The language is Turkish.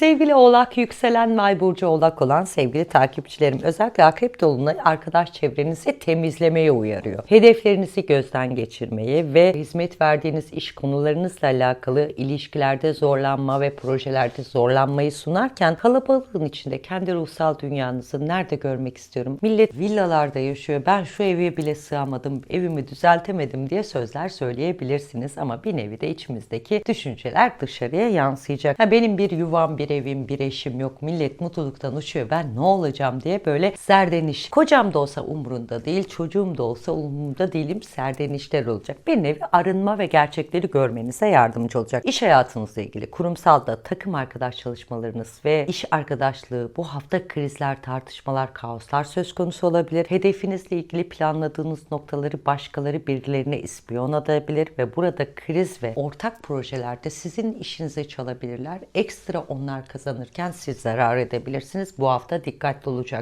Sevgili Oğlak, yükselen ve Ay burcu Oğlak olan sevgili takipçilerim, özellikle Akrep Dolunay arkadaş çevrenizi temizlemeye uyarıyor. Hedeflerinizi gözden geçirmeye ve hizmet verdiğiniz iş konularınızla alakalı ilişkilerde zorlanma ve projelerde zorlanmayı sunarken kalabalığın içinde kendi ruhsal dünyanızı nerede görmek istiyorum? Millet villalarda yaşıyor, ben şu eve bile sığamadım, evimi düzeltemedim diye sözler söyleyebilirsiniz ama bir nevi de içimizdeki düşünceler dışarıya yansıyacak. Ha, benim bir yuvam, bir evim, bir eşim yok. Millet mutluluktan uçuyor. Ben ne olacağım diye böyle serdeniş. Kocam da olsa umurunda değil, çocuğum da olsa umurunda değilim. Serdenişler olacak. Bir nevi arınma ve gerçekleri görmenize yardımcı olacak. İş hayatınızla ilgili kurumsalda takım arkadaş çalışmalarınız ve iş arkadaşlığı bu hafta krizler, tartışmalar, kaoslar söz konusu olabilir. Hedefinizle ilgili planladığınız noktaları başkaları birilerine ispiyon edebilir ve burada kriz ve ortak projelerde sizin işinize çalabilirler. Ekstra onlar kazanırken siz zarar edebilirsiniz. Bu hafta dikkatli olacak.